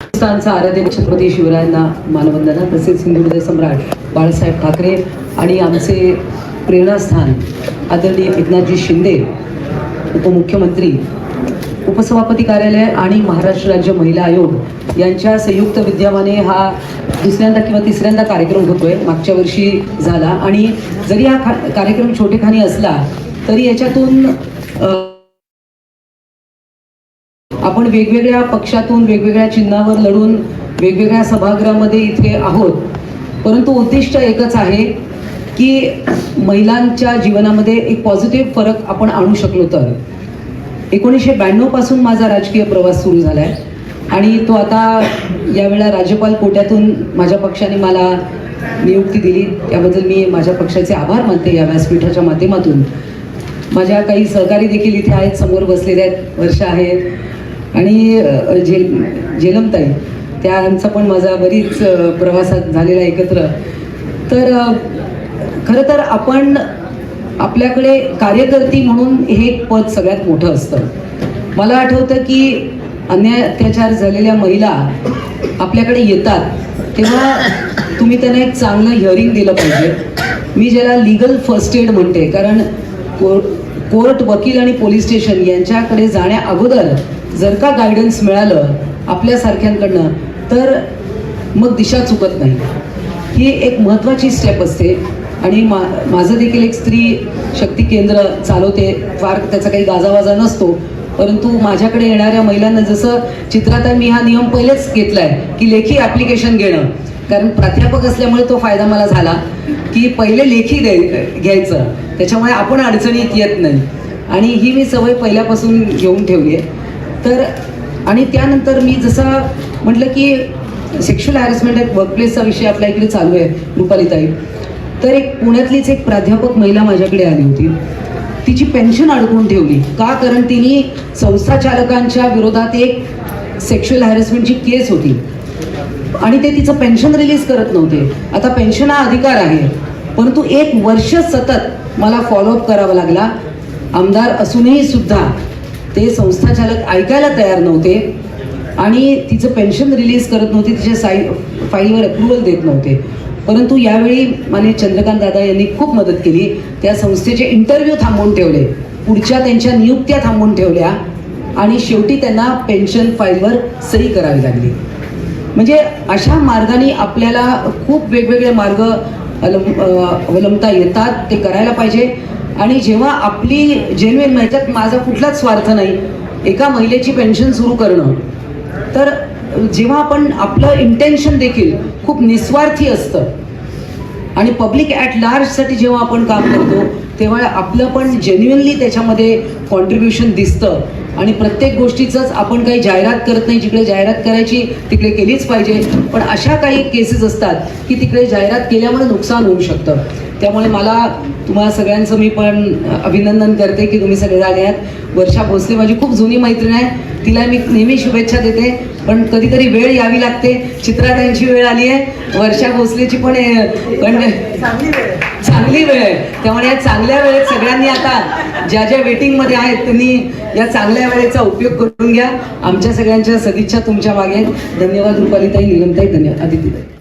हिंदुस्थानचा आराध्य छत्रपती शिवरायांना मानवंदना तसेच हिंदू सम्राट बाळासाहेब ठाकरे आणि आमचे प्रेरणास्थान आदरणीय एकनाथजी शिंदे उपमुख्यमंत्री उपसभापती कार्यालय आणि महाराष्ट्र राज्य महिला आयोग यांच्या संयुक्त विद्यमाने हा दुसऱ्यांदा किंवा तिसऱ्यांदा कार्यक्रम होतोय मागच्या वर्षी झाला. आणि जरी हा खा कार्यक्रम छोटेखानी असला तरी याच्यातून आपण वेगवेगळ्या पक्षातून वेगवेगळ्या चिन्हावर लढून वेगवेगळ्या सभागृहामध्ये इथे आहोत. परंतु उद्दिष्ट एकच आहे की महिलांच्या जीवनामध्ये एक पॉझिटिव्ह फरक आपण आणू शकलो तर. एकोणीसशे ब्याण्णवपासून माझा राजकीय प्रवास सुरू झाला आहे आणि तो आता यावेळेला राज्यपाल कोट्यातून माझ्या पक्षाने मला नियुक्ती दिली. त्याबद्दल मी माझ्या पक्षाचे आभार मानते या व्यासपीठाच्या माध्यमातून. माझ्या काही सहकारी देखील इथे आहेत समोर बसलेले आहेत वर्षा आहेत. आणि जे जेलमताई त्यांचा पण माझा बरीच प्रवासात झालेला एकत्र. तर खरं तर आपण आपल्याकडे कार्यकर्ती म्हणून हे एक पद सगळ्यात मोठं असतं. मला आठवतं की अन्याय अत्याचार झालेल्या महिला आपल्याकडे येतात तेव्हा तुम्ही त्यांना एक चांगलं हिअरिंग दिलं पाहिजे. मी ज्याला लिगल फर्स्ट एड म्हणते कारण को कोर्ट वकील आणि पोलीस स्टेशन यांच्याकडे जाण्या अगोदर जर का गायडन्स मिळालं आपल्यासारख्यांकडनं तर मग दिशा चुकत नाही. ही एक महत्त्वाची स्टेप असते आणि मा माझं देखील एक स्त्री शक्ती केंद्र चालवते. फार त्याचा काही गाजावाजा नसतो. परंतु माझ्याकडे येणाऱ्या महिलांना जसं चित्रात आहे मी हा नियम पहिलेच घेतला आहे की लेखी ॲप्लिकेशन घेणं. कारण प्राध्यापक असल्यामुळे तो फायदा मला झाला की पहिले लेखी द्याय घ्यायचं. त्याच्यामुळे आपण अडचणीत येत नाही. आणि ही मी सवय पहिल्यापासून घेऊन ठेवली आहे. तर आणि त्यानंतर मी जसं म्हटलं की सेक्शुअल हॅरेसमेंट ॲट वर्कप्लेसचा विषय आपल्या इकडे चालू आहे रुपालीताई. तर एक पुण्यातलीच एक प्राध्यापक महिला माझ्याकडे आली होती. तिची पेन्शन अडकून ठेवली. का? कारण तिने संस्था चालकांच्या विरोधात एक सेक्शुअल हॅरेसमेंटची केस होती. आणि ते तिचं पेन्शन रिलीज करत नव्हते. आता पेन्शन हा अधिकार आहे. परंतु एक वर्ष सतत मला फॉलोअप करावा लागला. आमदार असूनही सुद्धा ते संस्थाचालक ऐकायला तयार नव्हते आणि तिचं पेन्शन रिलीज करत नव्हते तिच्या साई फाईलवर अप्रुव्हल देत नव्हते. परंतु यावेळी माने चंद्रकांत दादा यांनी खूप मदत केली. त्या संस्थेचे इंटरव्ह्यू थांबवून ठेवले. पुढच्या त्यांच्या नियुक्त्या थांबवून ठेवल्या आणि शेवटी त्यांना पेन्शन फाईलवर सही करावी लागली. म्हणजे अशा मार्गाने आपल्याला खूप वेगवेगळे मार्ग अवलंब अवलंबता येतात ते करायला पाहिजे. आणि जेव्हा आपली जेन्युन माहिती माझा कुठलाच स्वार्थ नाही एका महिलेची पेन्शन सुरू करणं तर जेव्हा आपण आपलं इंटेन्शन देखील खूप निस्वार्थी असतं आणि पब्लिक ॲट लार्जसाठी जेव्हा आपण काम करतो तेव्हा आपलं पण जेन्युनली त्याच्यामध्ये कॉन्ट्रीब्युशन दिसतं. आणि प्रत्येक गोष्टीचंच आपण काही जाहिरात करत नाही. जिकडे जाहिरात करायची तिकडे केलीच पाहिजे. पण अशा काही केसेस असतात की तिकडे जाहिरात केल्यामुळे नुकसान होऊ शकतं. त्यामुळे मला तुम्हाला सगळ्यांचं मी पण अभिनंदन करते की तुम्ही सगळे आले आहात. वर्षा भोसले माझी खूप जुनी मैत्रीण आहे. तिला मी नेहमी शुभेच्छा देते. पण कधीतरी वेळ यावी लागते. चित्राताईंची वेळ आली आहे. वर्षा भोसलेची पण पण चांगली वेळ. आहे त्यामुळे या चांगल्या वेळेत सगळ्यांनी आता ज्या ज्या वेटिंगमध्ये आहेत त्यांनी या चांगल्या वेळेचा उपयोग करून घ्या. आमच्या सगळ्यांच्या सदिच्छा तुमच्या मागे आहेत. धन्यवाद रुपालीताई निलमताई धन्यवाद. आदितीताई.